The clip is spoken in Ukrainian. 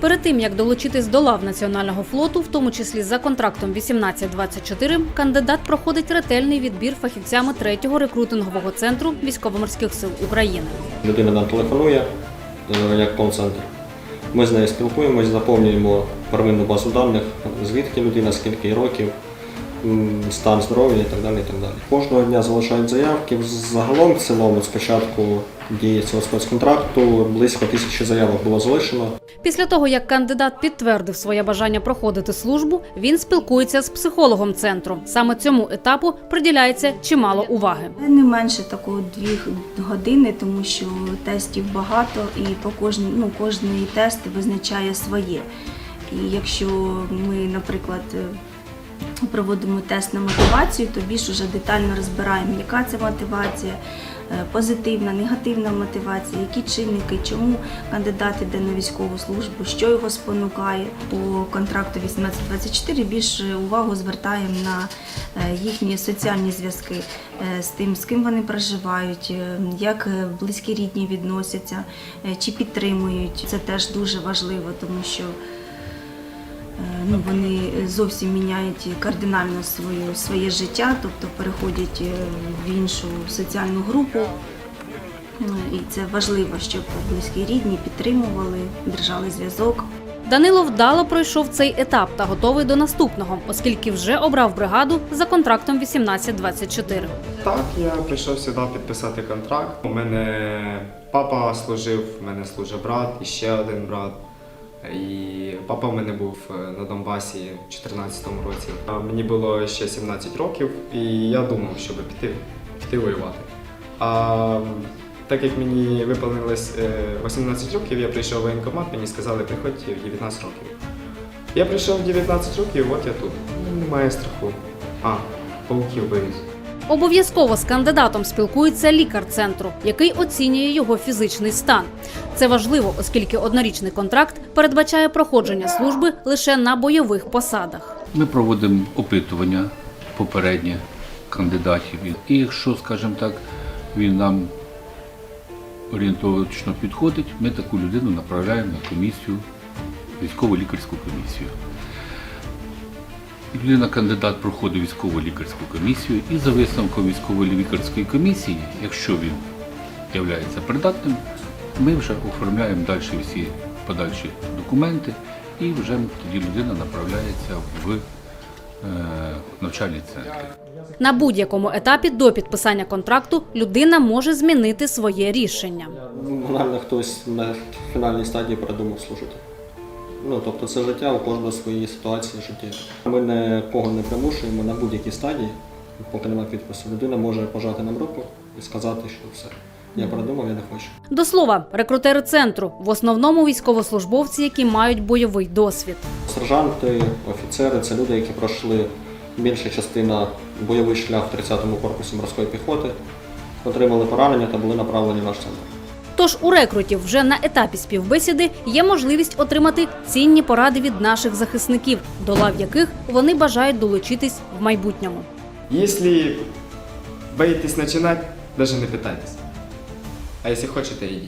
Перед тим як долучитись до лав національного флоту, в тому числі за контрактом 1824, кандидат проходить ретельний відбір фахівцями третього рекрутингового центру військово-морських сил України. Людина нам телефонує е, як кол-центр. Ми з нею спілкуємось, заповнюємо первинну базу даних, звідки людина, скільки років, стан здоров'я і так далі. І так далі. Кожного дня залишають заявки. Загалом в цілому спочатку дії цього спецконтракту близько тисячі заявок було залишено. Після того, як кандидат підтвердив своє бажання проходити службу, він спілкується з психологом центру. Саме цьому етапу приділяється чимало уваги. Не менше такого дві години, тому що тестів багато і по кожній, ну, кожний тест визначає своє. І якщо ми, наприклад, е, проводимо тест на мотивацію, то більш уже детально розбираємо, яка це мотивація, е, позитивна, негативна мотивація, які чинники, чому кандидат іде на військову службу, що його спонукає. По контракту 1824 більше увагу звертаємо на е, їхні соціальні зв'язки е, з тим, з ким вони проживають, як близькі рідні відносяться, чи підтримують. Це теж дуже важливо, тому що ну, вони зовсім міняють кардинально свою, своє життя, тобто переходять е, в іншу соціальну групу. Ну, І це важливо, щоб близькі рідні підтримували, держали зв'язок. Данило вдало пройшов цей етап та готовий до наступного, оскільки вже обрав бригаду за контрактом 1824. Так, я прийшов сюди підписати контракт. У мене папа служив, у мене служить брат і ще один брат. І папа в мене був е, на Донбасі в 2014 році. Мені було ще 17 років, і я думав, щоб піти, піти воювати. А так як мені виповнилось е, 18 років, я прийшов в воєнкомат, мені сказали, приходь в 19 років. Я прийшов в 19 років, от я тут. Немає страху. А, пауків боюсь. Обов'язково з кандидатом спілкується лікар центру, який оцінює його фізичний стан. Це важливо, оскільки однорічний контракт передбачає проходження служби лише на бойових посадах. Ми проводимо опитування попереднє кандидатів. І якщо, скажімо так, він нам орієнтовочно підходить, ми таку людину направляємо на комісію, військово-лікарську комісію. Людина кандидат проходить військово лікарську комісію і за висновком військово-лікарської комісії, якщо він є придатним, ми вже оформляємо далі всі подальші документи і вже тоді людина направляється в е, навчальний центр. На будь-якому етапі до підписання контракту людина може змінити своє рішення. Банально хтось на фінальній стадії передумав служити. Ну, тобто це життя у кожного свої ситуації життєві. Ми нікого не примушуємо на будь-якій стадії, поки немає підпису. Людина може пожати нам руку і сказати, що все. Я передумав, я не хочу. До слова, рекрутери центру в основному військовослужбовці, які мають бойовий досвід. Сержанти, офіцери це люди, які пройшли більша частина бойовий шлях в 30-му корпусі морської піхоти, отримали поранення та були направлені в наш центр. Тож у рекрутів вже на етапі співбесіди є можливість отримати цінні поради від наших захисників, до лав яких вони бажають долучитись в майбутньому. Якщо боїтесь починати, навіть не питайтесь. А якщо хочете, идите.